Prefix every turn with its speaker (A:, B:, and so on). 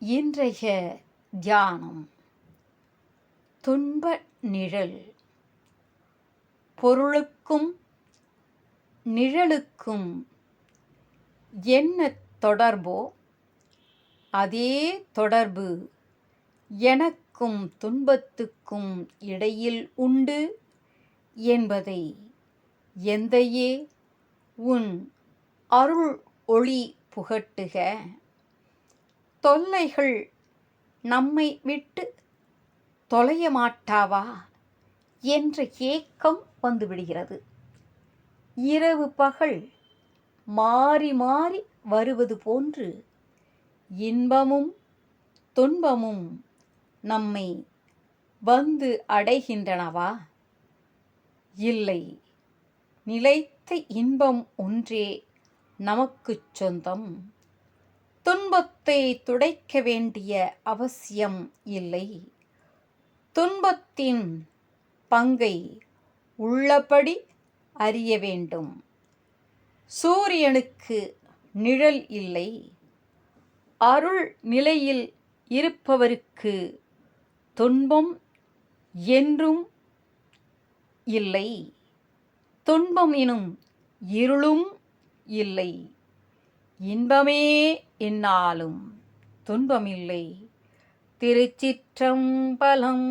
A: இன்றைய தியானம். துன்ப நிழல். பொருளுக்கும் நிழலுக்கும் என்ன தொடர்போ அதே தொடர்பு எனக்கும் துன்பத்துக்கும் இடையில் உண்டு என்பதை எந்தையே உன் அருள் ஒளி புகட்டுக. தொல்லைகள் நம்மை விட்டு தொலைய மாட்டாவா என்ற ஏக்கம் வந்துவிடுகிறது. இரவு பகல் மாறி மாறி வருவது போன்று இன்பமும் துன்பமும் நம்மை வந்து அடைகின்றனவா? இல்லை. நிலைத்த இன்பம் ஒன்றே நமக்குச் சொந்தம். துன்பத்தை துடைக்க வேண்டிய அவசியம் இல்லை. துன்பத்தின் பங்கை உள்ளபடி அறிய வேண்டும். சூரியனுக்கு நிழல் இல்லை. அருள் நிலையில் இருப்பவருக்கு துன்பம் என்றும் இல்லை. துன்பம் எனும் இருளும் இல்லை. இன்பமே என்னாலும் துன்பமில்லை. திருச்சிற்றம்பலம்